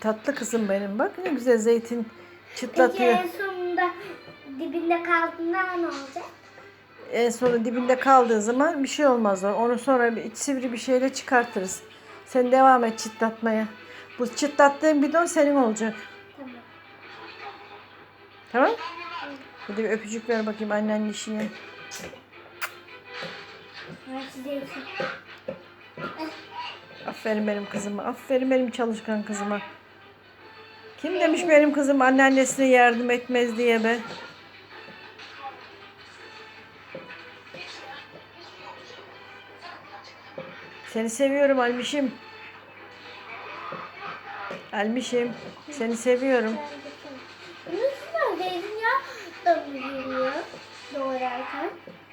tatlı kızım benim. Bak ne güzel zeytin Peki çıtlatıyor. en sonunda dibinde kaldığında ne olacak? En sonu dibinde kaldığı zaman bir şey olmaz. Onu sonra bir sivri bir şeyle çıkartırız. Sen devam et çıtlatmaya. Bu çıtlattığın bidon senin olacak. Tamam. Tamam? Bir de bir öpücük ver bakayım annenin işine. Belki zeytin. Aferin benim kızıma. Aferin benim çalışkan kızıma. Kim demiş benim kızım anneannesine yardım etmez diye be? Seni seviyorum Almişim. Almişim. Seni seviyorum. Nasıl zeytinyağı